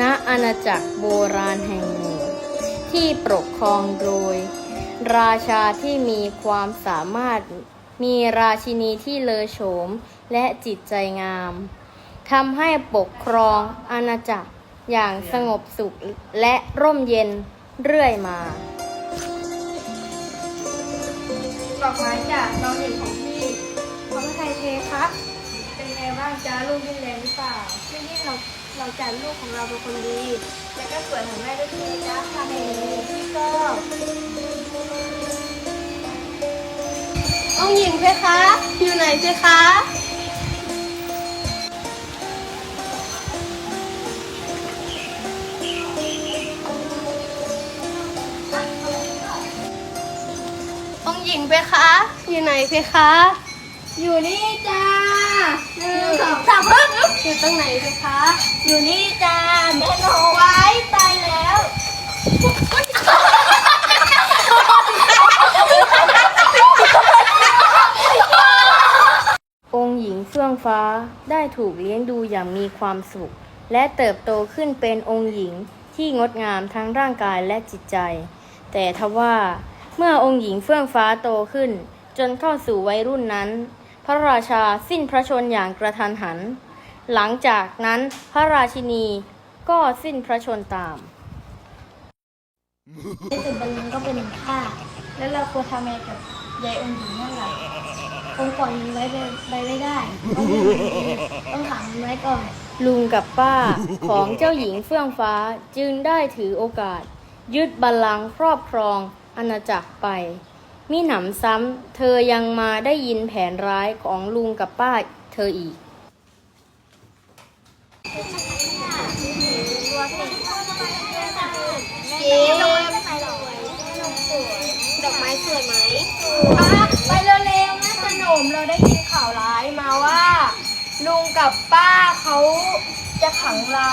ณอาณาจักรโบราณแห่งหนึ่ง ที่ปกครองโดย ราชาที่มีความสามารถ มีราชินีที่เลอโฉมและจิตใจงามทำให้ปกครองอาณาจักรอย่างสงบสุขและร่มเย็นเรื่อยมาดอกไม้จากน้องหญิงของพี่ขอพระไทยเทครับ เป็นไงบ้างจ้าลูกยิ่งแรงหรือเปล่าไม่ยิ่งเราเราจัดลูกของเราเป็นคนดี แล้วก็สวยของแม่ด้วยทีจ้าค่ะแม่พี่ก็ องหญิงเพคะ อยู่ไหนเพคะ องค์หญิงเพคะ อยู่ไหนเพคะ อยู่นี่จ้าหนึ่งสองสามพึ่งอยู่ตรงไหนเพคะ อยู่นี่จ้าแม่โนไว้ตายแล้ว องค์หญิงเฟ้าได้ถูกเลี้ยงดูอย่างมีความสุข และเติบโตขึ้นเป็นองค์หญิงที่งดงามทั้งร่างกายและจิตใจ แต่ทว่าเมื่อองค์หญิงเฟื่องฟ้าโตขึ้น จนเข้าสู่วัยรุ่นนั้น พระราชาสิ้นพระชนอย่างกระทันหัน หลังจากนั้นพระราชินีก็สิ้นพระชนตามในจุดบันลังก์ก็เป็นข้าแล้วเราควรทำยังไงกับ ยายองค์หญิงนั่นล่ะคงปล่อยมันไว้ไปไปไม่ได้ ต้องมีต้องขังมันไว้ก่อน ลุงกับป้าของเจ้าหญิงเฟื่องฟ้าจึงได้ถือโอกาส ยึดบัลลังก์ครอบครองอาณาจักรไป มิหนำซ้ำเธอยังมาได้ยินแผนร้ายของลุงกับป้าเธออีก มเราได้ยินข่าวร้ายมาว่า ลุงกับป้าเขาจะขังเรา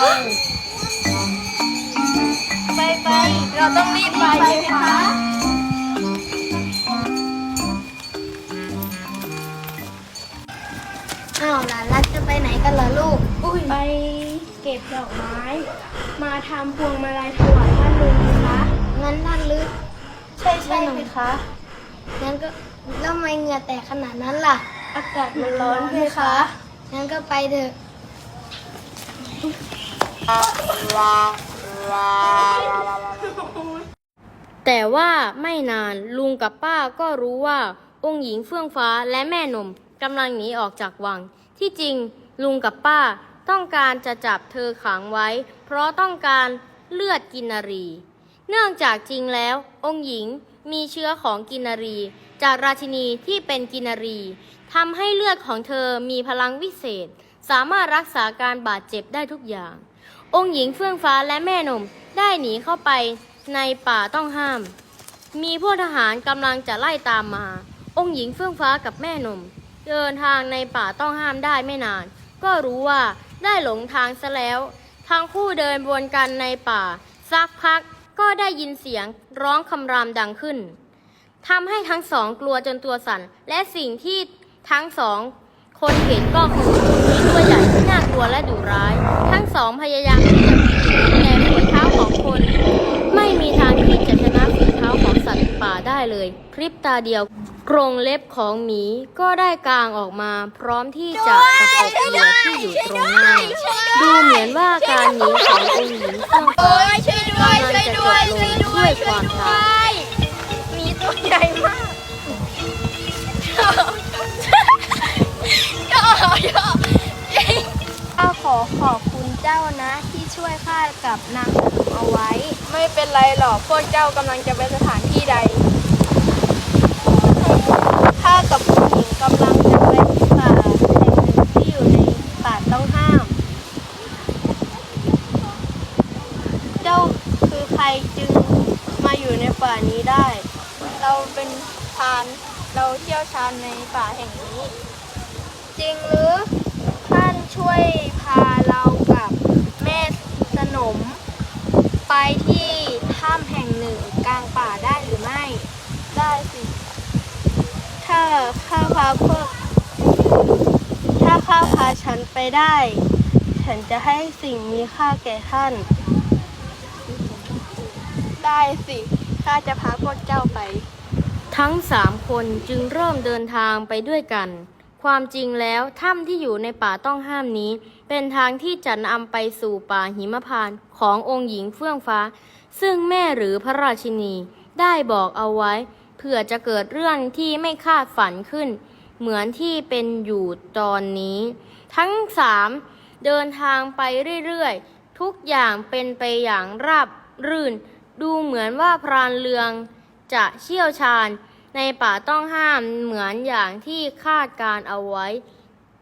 ไปไปๆเราต้องรีบไปเลยค่ะอ้าวหลานรักจะไปไหนกันล่ะลูกไปเก็บดอกไม้ มาทำพวงมาลัยถวายท่านลุงนะคะงั้นท่านลึกใช่ใช่ไหมคะงั้นก็ แล้วทำไมเหงื่อแตกขนาดนั้นล่ะ อากาศมันร้อนไหมคะงั้นก็ไปเถอะแต่ว่าไม่นานลุงกับป้าก็รู้ว่า องค์หญิงเฟื่องฟ้าและแม่นมกำลังหนีออกจากวัง ที่จริงลุงกับป้าต้องการจะจับเธอขังไว้ เพราะต้องการเลือดกินนารี เนื่องจากจริงแล้ว องค์หญิงมีเชื้อของกินนารี จากราชินีที่เป็นกินารีทำให้เลือดของเธอมีพลังวิเศษ สามารถรักษาการบาดเจ็บได้ทุกอย่าง องค์หญิงเฟื่องฟ้าและแม่นมได้หนีเข้าไปในป่าต้องห้าม มีพวกทหารกำลังจะไล่ตามมา องค์หญิงเฟื่องฟ้ากับแม่นม เดินทางในป่าต้องห้ามได้ไม่นาน ก็รู้ว่าได้หลงทางซะแล้วทั้งคู่เดินวนกันในป่า สักพักก็ได้ยินเสียงร้องคำรามดังขึ้น ทำให้ทั้งสองกลัวจนตัวสั่น และสิ่งที่ทั้งสองคนเห็นก็คือมีตัวใหญ่ที่น่ากลัวและดุร้าย ทั้งสองพยายามที่จะแต่ฝีเท้าของคน ไม่มีทางที่จะชนะฝีเท้าของสัตว์ป่าได้เลย พริบตาเดียว กรงเล็บของหมีก็ได้กางออกมา พร้อมที่จะตะปบเหยื่อที่อยู่ตรงหน้า ดูเหมือนว่าการหนีขององค์หญิงเฟื่องฟ้ากำลังจะจบลงด้วยความตายมีตัว ใหญ่มากย่อย่อข้าขอขอบคุณเจ้านะที่ช่วยข้ากับนางขนมเอาไว้ ไม่เป็นไรหรอกพวกเจ้ากำลังจะไปสถานที่ใดข้ากับผู้หญิงกำลังจะไปที่ป่าแห่งหนึ่งที่อยู่ในป่าต้องห้าม เจ้าคือใครจึงมาอยู่ในป่านี้ได้ เรในป่าแห่งนี้ จริงหรือท่านช่วยพาเรากับแม่สนม ไปที่ถ้ำแห่งหนึ่งกลางป่าได้หรือไม่ ได้สิ ถ้าข้าพาพวก ถ้าข้าพาฉันไปได้ ฉันจะให้สิ่งมีค่าแก่ท่าน ได้สิข้าจะพาพวกเจ้าไป ทั้งสามคนจึงเริ่มเดินทางไปด้วยกัน ความจริงแล้วถ้ำที่อยู่ในป่าต้องห้ามนี้ เป็นทางที่จะนำไปสู่ป่าหิมพานต์ขององค์หญิงเฟื่องฟ้า ซึ่งแม่หรือพระราชินีได้บอกเอาไว้ เผื่อจะเกิดเรื่องที่ไม่คาดฝันขึ้น เหมือนที่เป็นอยู่ตอนนี้ ทั้งสามเดินทางไปเรื่อยๆ ทุกอย่างเป็นไปอย่างราบรื่น ดูเหมือนว่าพรานเรือง จะเชี่ยวชาญในป่าต้องห้ามเหมือนอย่างที่คาดการเอาไว้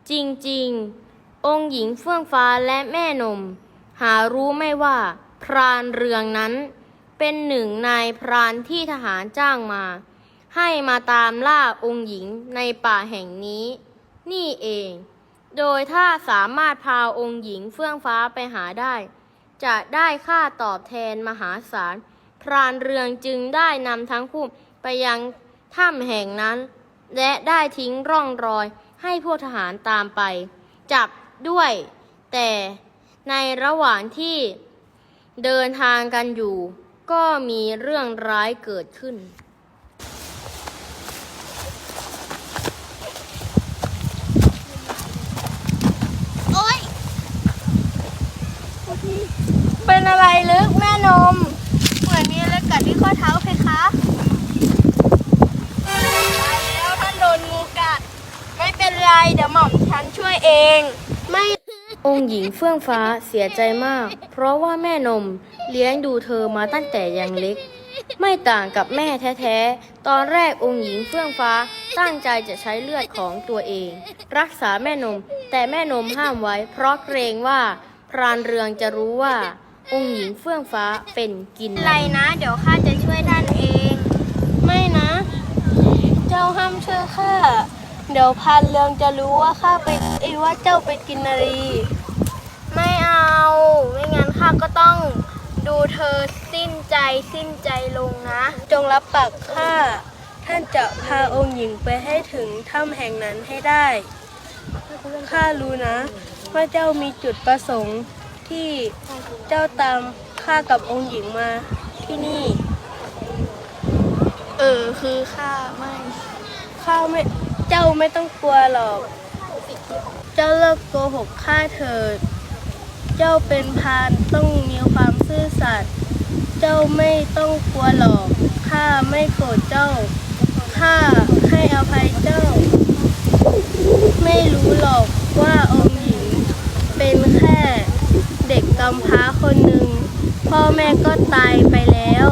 จริงๆ องค์หญิงเฟื่องฟ้าและแม่นม หารู้ไม่ว่าพรานเรืองนั้น เป็นหนึ่งในพรานที่ทหารจ้างมา ให้มาตามล่าองค์หญิงในป่าแห่งนี้ นี่เอง โดยถ้าสามารถพาองค์หญิงเฟื่องฟ้าไปหาได้ จะได้ค่าตอบแทนมหาศาล รานเรืองจึงได้นำทั้งคู่ไปยังถ้ำแห่งนั้น และได้ทิ้งร่องรอยให้พวกทหารตามไป จับด้วย แต่ในระหว่างที่เดินทางกันอยู่ ก็มีเรื่องร้ายเกิดขึ้นโอ๊ยเป็นอะไรลึกแม่นม เหมือนมีอะไรกัดที่ ข้อเท้าเพคะตายแล้วท่านโดนงูกัด ไม่เป็นไร เดี๋ยวหม่อมฉันช่วยเอง ไม่องค์หญิงเฟื่องฟ้าเสียใจมาก เพราะว่าแม่นมเลี้ยงดูเธอมาตั้งแต่ยังเล็ก ไม่ต่างกับแม่แท้ๆ ตอนแรกองค์หญิงเฟื่องฟ้าตั้งใจจะใช้เลือดของตัวเอง รักษาแม่นม แต่แม่นมห้ามไว้ เพราะเกรงว่า พรานเรืองจะรู้ว่า องค์หญิงเฟื่องฟ้าเป็นกินอะไรนะ เดี๋ยวข้าจะช่วยท่านเอง ไม่นะ เจ้า ห้ามช่วยข้าเดี๋ยวพันเรืองจะรู้ว่าข้าไปเอยว่าเจ้าไปกินนารี ไม่เอา ไม่งั้นข้าก็ต้องดูเธอสิ้นใจสิ้นใจลงนะ จงรับปากข้าท่านจะพาองค์หญิงไปให้ถึงถ้ำแห่งนั้นให้ได้ ข้ารู้นะ ว่าเจ้ามีจุดประสงค์ที่เจ้าตามข้ากับองค์หญิงมาที่นี่ เออคือข้าไม่ ข้าไม่เจ้าไม่ต้องกลัวหรอก เจ้าเลิกโกหกข้าเถิด เจ้าเป็นพานต้องมีความซื่อสัตย์ เจ้าไม่ต้องกลัวหรอก ข้าไม่โกรธเจ้า ข้าให้อภัยเจ้า ไม่รู้หรอกว่าองค์หญิง เป็นแค่เด็กกำพร้าคนหนึ่ง พ่อแม่ก็ตายไปแล้ว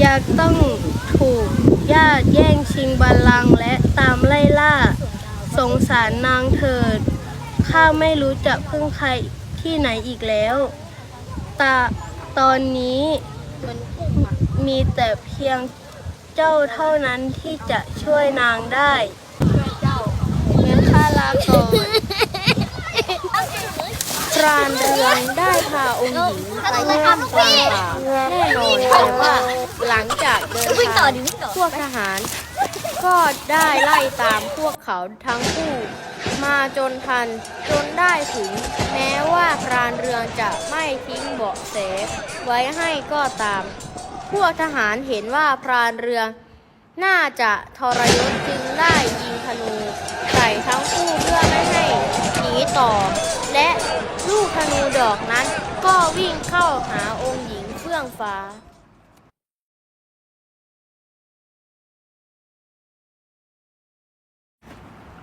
อยากต้อง ถูกญาติแย่งชิงบัลลังก์และตามไล่ล่า สงสารนางเถิด ข้าไม่รู้จะพึ่งใครที่ไหนอีกแล้ว ตาตอนนี้มีแต่เพียงเจ้าเท่านั้นที่จะช่วยนางได้งั้นข้าลาก่อนพ รานเรืองได้พาองค์หญิงไปท่ามกลางป่าแน่นอนแต่ว่าหลังจากเดินทางพวกทหาร ก็ได้ไล่ตามพวกเขาทั้งคู่ มาจนทันจนได้ถึง แม้ว่าพรานเรืองจะไม่ทิ้งเบาะแสไว้ให้ก็ตาม พวกทหารเห็นว่าพรานเรืองน่าจะทรยศจึงได้ยิงธนูใส่ทั้งคู่เพื่อไม่ให้หนีต่อ และลูกธนูดอกนั้นก็วิ่งเข้าหาองค์หญิงเฟื่องฟ้า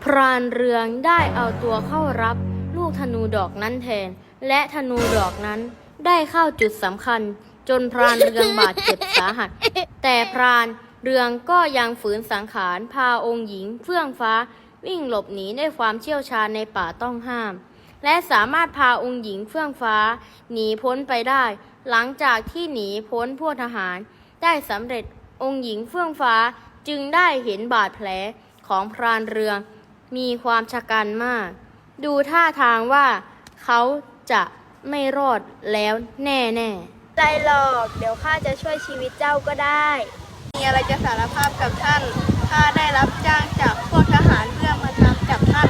พรานเรืองได้เอาตัวเข้ารับลูกธนูดอกนั้นแทน และธนูดอกนั้นได้เข้าจุดสำคัญ จนพรานเรืองบาดเจ็บสาหัส แต่พรานเรืองก็ยังฝืนสังขารพาองค์หญิงเฟื่องฟ้าวิ่งหลบหนีด้วยความเชี่ยวชาญในป่าต้องห้าม และสามารถพาองค์หญิงเฟื่องฟ้า หนีพ้นไปได้ หลังจากที่หนีพ้นพวกทหาร ได้สำเร็จองค์หญิงเฟื่องฟ้าจึงได้เห็นบาดแผลของพรานเรือง มีความชะกันมาก ดูท่าทางว่าเขาจะไม่รอดแล้วแน่ๆใจหรอกเดี๋ยวข้าจะช่วยชีวิตเจ้าก็ได้ มีอะไรจะสารภาพกับท่านข้าได้รับจ้างจากพวกทหารเพื่อมาตามจับท่าน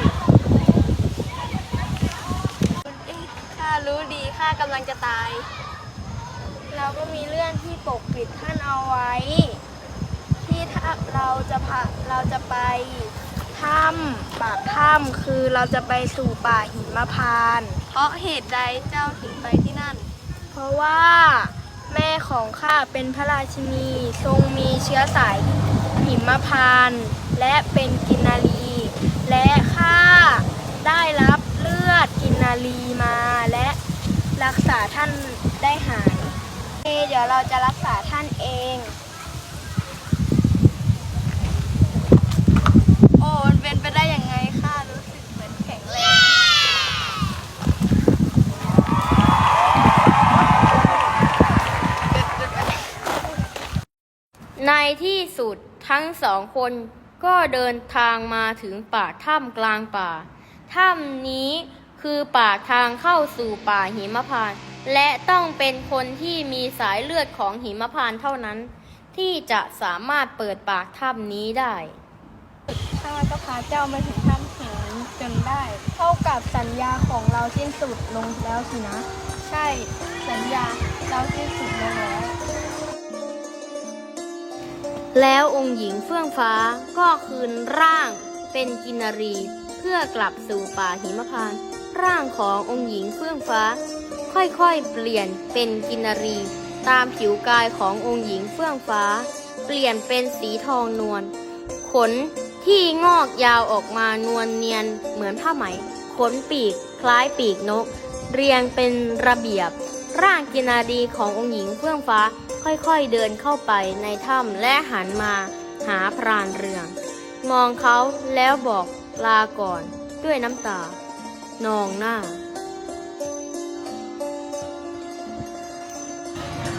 เอ๊ะข้ารู้ ดีข้ากำลังจะตาย เราก็มีเรื่องที่ปกปิดท่านเอาไว้ ที่ถ้าเราจะพาเราจะไปถ้ำปากถ้ำคือเราจะไปสู่ป่าหิมพานต์เพราะเหตุใดเจ้าถึงไปที่นั่น เพราะว่าแม่ของข้าเป็นพระราชินีทรงมีเชื้อสายหิมพานต์และเป็นกินนารี และข้าได้รับเลือดกินนารีมาและ รักษาท่านได้หายเดี๋ยวเราจะรักษาท่านเอง โอ้มันเป็นไปได้ยังไงข้ารู้สึกเหมือนแข็งแรงในที่สุดทั้งสองคนก็เดินทางมาถึงป่าถ้ำกลางป่า ถ้ำนี้ คือปากทางเข้าสู่ป่าหิมพานต์และต้องเป็นคนที่มีสายเลือดของหิมพานต์เท่านั้น ที่จะสามารถเปิดปากถ้ำนี้ได้ข้าก็พาเจ้ามาถึงถ้ำแห่งนี้จนได้ เท่ากับสัญญาของเราสิ้นสุดลงแล้วสินะ ใช่สัญญาเราสิ้นสุดลงแล้วแล้วองค์หญิงเฟื่องฟ้าก็คืนร่างเป็นกินนารี เพื่อกลับสู่ป่าหิมพานต์ ร่างขององค์หญิงเฟื่องฟ้า ค่อยๆ เปลี่ยนเป็นกินารี ตามผิวกายขององค์หญิงเฟื่องฟ้า เปลี่ยนเป็นสีทองนวลขนที่งอกยาวออกมานวลเนียนเหมือนผ้าไหม ขนปีกคล้ายปีกนก เรียงเป็นระเบียบ ร่างกินนารีขององค์หญิงเฟื่องฟ้าค่อยๆเดินเข้าไปในถ้ำและหันมาหาพรานเรือง มองเขาแล้วบอกลาก่อนด้วยน้ำตา นองหน้า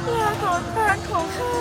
เพื่อของพรานของข้า